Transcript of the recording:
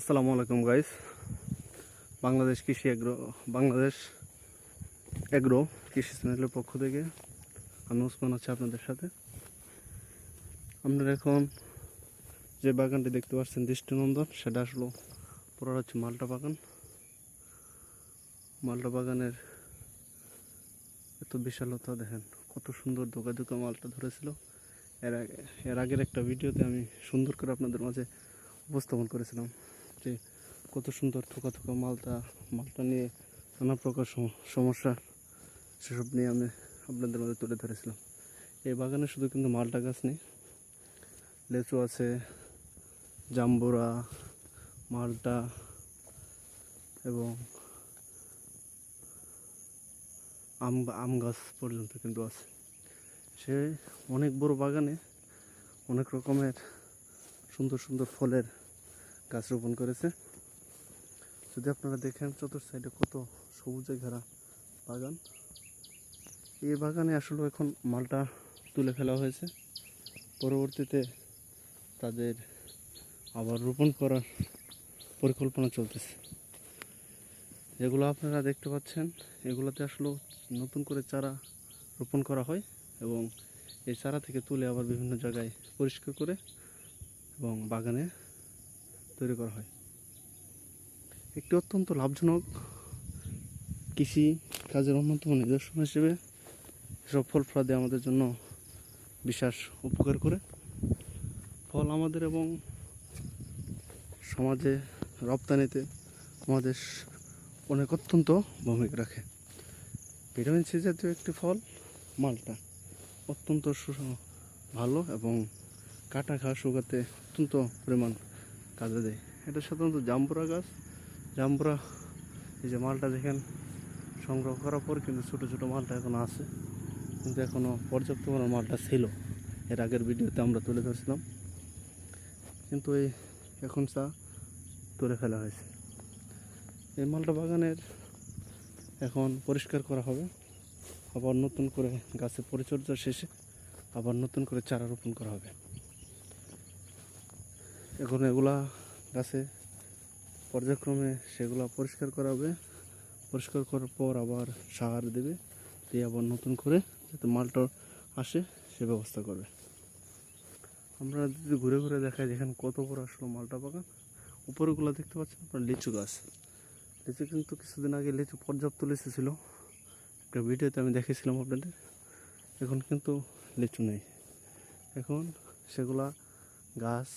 আসসালামু আলাইকুম গাইস বাংলাদেশ কৃষি এগ্রো বাংলাদেশ এগ্রো কৃষি চ্যানেলের পক্ষ থেকে আমি উসমান আছি আপনাদের সাথে। আপনারা এখন যে বাগানটি দেখতে পাচ্ছেন, দৃষ্টিনন্দন, সেটা আসলো পুরো হচ্ছে মালটা বাগান। মালটা বাগানের এত বিশালতা, দেখেন, কত সুন্দর দোকা দোকা মালটা ধরেছিল। এর আগে, এর আগের একটা ভিডিওতে আমি সুন্দর করে আপনাদের মাঝে উপস্থাপন করেছিলাম। যে কত সুন্দর থোকা থোকা মালটা মালটা নিয়ে নানা প্রকার সমস্যা, সেসব নিয়ে আমি আপনাদের মধ্যে তুলে ধরেছিলাম। এই বাগানে শুধু কিন্তু মালটা গাছ নেই, লেচু আছে, জাম্বুরা, মালটা এবং আম আম গাছ পর্যন্ত কিন্তু আছে। সে অনেক বড় বাগানে অনেক রকমের সুন্দর সুন্দর ফলের গাছ রোপণ করেছে। যদি আপনারা দেখেন চতুর সাইডে কত সবুজে ঘেরা বাগান। এই বাগানে আসলে এখন মালটা তুলে ফেলা হয়েছে। পরবর্তীতে তাদের আবার রোপণ করার পরিকল্পনা চলতেছে। যেগুলো আপনারা দেখতে পাচ্ছেন। এগুলোতে আসলে নতুন করে চারা রোপণ করা হয় এবং এই চারা থেকে তুলে আবার বিভিন্ন জায়গায় পরিষ্কার করে এবং বাগানে তৈরি করা হয়। একটি অত্যন্ত লাভজনক কৃষি কাজের অন্যতম নিদর্শন হিসেবে এসব ফল ফলাদি আমাদের জন্য বিশ্বাস উপকার করে। ফল আমাদের এবং সমাজে রপ্তানিতে আমাদের অনেক অত্যন্ত ভূমিকা রাখে। ভিটামিন সি জাতীয় একটি ফল, মালটা, অত্যন্ত ভালো এবং কাটা ঘাস শুকাতে অত্যন্ত পরিমাণ কাজে দেয়। এটা সাধারণত জাম্বুরা গাছ। জাম্বুরা, এই যে মালটা দেখেন, সংগ্রহ করার পর কিন্তু ছোটো ছোটো মালটা এখনও আছে। কিন্তু এখনও পর্যাপ্ত পরিমাণ মালটা ছিল। এর আগের ভিডিওতে আমরা তুলে ধরছিলাম। কিন্তু এই এখন চা তুলে ফেলা হয়েছে। এই মালটা বাগানের এখন পরিষ্কার করা হবে। আবার নতুন করে গাছের পরিচর্যা শেষে আবার নতুন করে চারা রোপণ করা হবে। এখন এগুলা গাছে পর্যায়ক্রমে সেগুলা পরিষ্কার করা হবে। পরিষ্কার করার পর আবার সার দেবে, দিয়ে আবার নতুন করে যাতে মালটা আসে সে ব্যবস্থা করবে। আমরা যদি ঘুরে ঘুরে দেখাই দেখেন কত বড় আসলো মালটা বাগান উপরেগুলো দেখতে পাচ্ছেন আপনার? লিচু গাছ। লিচু কিন্তু কিছুদিন আগে লিচু পর্যাপ্ত লিচু ছিল। একটা ভিডিওতে আমি দেখেছিলাম আপনাদের। এখন কিন্তু লিচু নেই। এখন সেগুলা গাছ